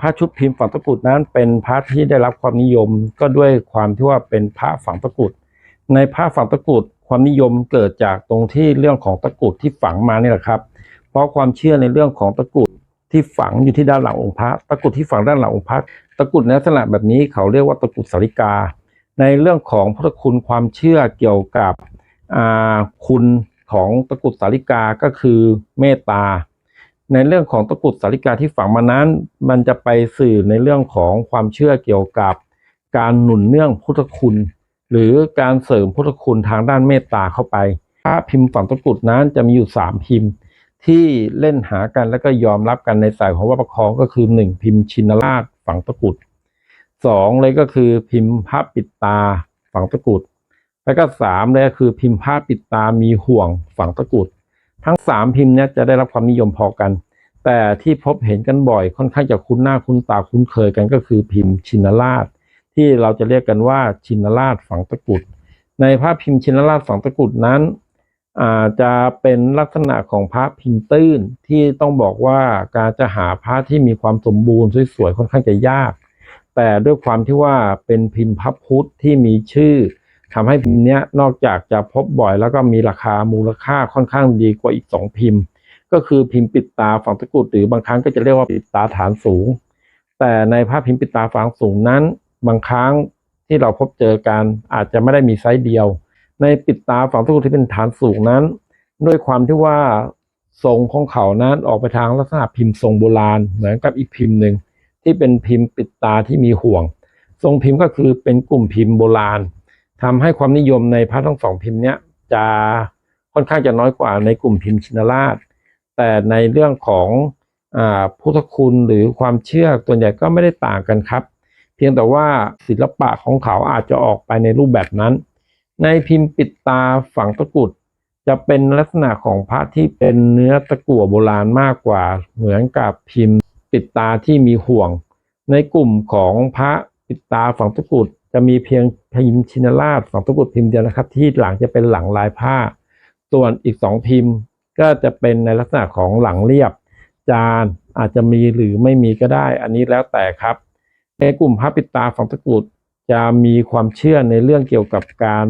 พระชุดพิมพ์ฝังตะกรุดนั้น เป็นพระที่ได้รับความนิยมก็ด้วยความที่ว่าเป็นพระฝังตะกรุด ในพระฝังตะกรุดความนิยมเกิดจากตรงที่เรื่องของตะกรุดที่ฝังมานี่แหละครับ เพราะความเชื่อในเรื่องของตะกรุดที่ฝังอยู่ที่ด้านหลังองค์พระตะกรุดที่ฝังด้านหลังองค์พระตะกรุดในลักษณะแบบนี้เขาเรียกว่าตะกรุดสาริกา ในเรื่องของพุทธคุณความเชื่อเกี่ยวกับอาคุณของตะกรุดสาริกาก็คือเมตตา ในเรื่องของตะกุดสาริกาที่ฝังมานั้น มันจะไปสื่อในเรื่องของความเชื่อเกี่ยวกับการหนุนเนื่องพุทธคุณ หรือการเสริมพุทธคุณทางด้านเมตตาเข้าไปพระพิมพ์ฝังตะกุดนั้นจะมีอยู่สามพิมพ์ที่เล่นหากันแล้วก็ยอมรับกันในสายของวัดประคองก็คือหนึ่งพิมพ์ชินราชฝังตะกุดสองเลยก็คือพิมพ์พระปิดตาฝังตะกุด แล้วก็สามเลยก็คือพิมพ์พระปิดตามีห่วงฝังตะกุด ทั้งสามพิมพ์นี้จะได้รับความนิยมพอกัน แต่ที่พบเห็นกันบ่อยค่อนข้างจะคุ้นหน้าคุ้นตาคุ้นเคยกันก็คือพิมพ์ชินราช ที่เราจะเรียกกันว่าชินราชฝังตะกุดในพระพิมพ์ชินราชฝังตะกุดนั้นอาจะเป็นลักษณะของพระพิมพ์ตื้นที่ต้องบอกว่าการจะหาพระที่มีความสมบูรณ์สวยๆค่อนข้างจะยาก แต่ด้วยความที่ว่าเป็นพิมพ์พระพุทธที่มีชื่อทำให้พิมพ์เนี้ยนอกจากจะพบบ่อยแล้วก็มีราคามูลค่าค่อนข้างดีกว่าอีกสองพิมพ์ ก็คือพิมพ์ปิดตาฝังตะกรุดหรือบางครั้งก็จะเรียกว่าปิดตาฐานสูง แต่ในภาพพิมพ์ปิดตาฝังสูงนั้น บางครั้งที่เราพบเจอกันอาจจะไม่ได้มีไซส์เดียว ในปิดตาฝังตะกรุดที่เป็นฐานสูงนั้น ด้วยความที่ว่าทรงของเขานั้นออกไปทางลักษณะพิมพ์ทรงโบราณเหมือนกับอีกพิมพ์หนึ่งที่เป็นพิมพ์ปิดตาที่มีห่วง ทรงพิมพ์ก็คือเป็นกลุ่มพิมพ์โบราณทำให้ความนิยมในพระทั้งสองพิมพ์เนี้ยจะค่อนข้างจะน้อยกว่าในกลุ่มพิมพ์ชินราช แต่ในเรื่องของอพุทธคุณหรือความเชื่อส่วใหญ่ก็ไม่ได้ต่างกันครับ เพียงแต่ว่าศิลปะของเขาอาจจะออกไปในรูปแบบนั้น ในพิมพ์ปิดตาฝังตะกุดจะเป็นลักษณะของพระที่เป็นเนื้อตะกั่วโบราณมากกว่าเหมือนกับพิมพ์ปิดตาที่มีห่วง ในกลุ่มของพระปิดตาฝังตะกุดจะมีเพียงพิมพ์ชินราชฝังตะกุดพิมพ์เดียวนะครับ ที่หลังจะเป็นหลังลายผ้า ส่วนอีกสองพิมพ์ ก็จะเป็นในลักษณะของหลังเรียบ จานอาจจะมีหรือไม่มีก็ได้ อันนี้แล้วแต่ครับ ในกลุ่มพระปิดตาฝังตะกรุดจะมีความเชื่อในเรื่องเกี่ยวกับการ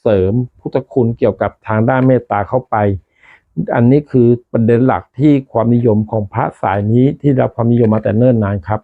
เสริมพุทธคุณเกี่ยวกับทางด้านเมตตาเข้าไป อันนี้คือประเด็นหลักที่ความนิยมของพระสายนี้ที่ได้รับความนิยมมาแต่เนิ่นนานครับ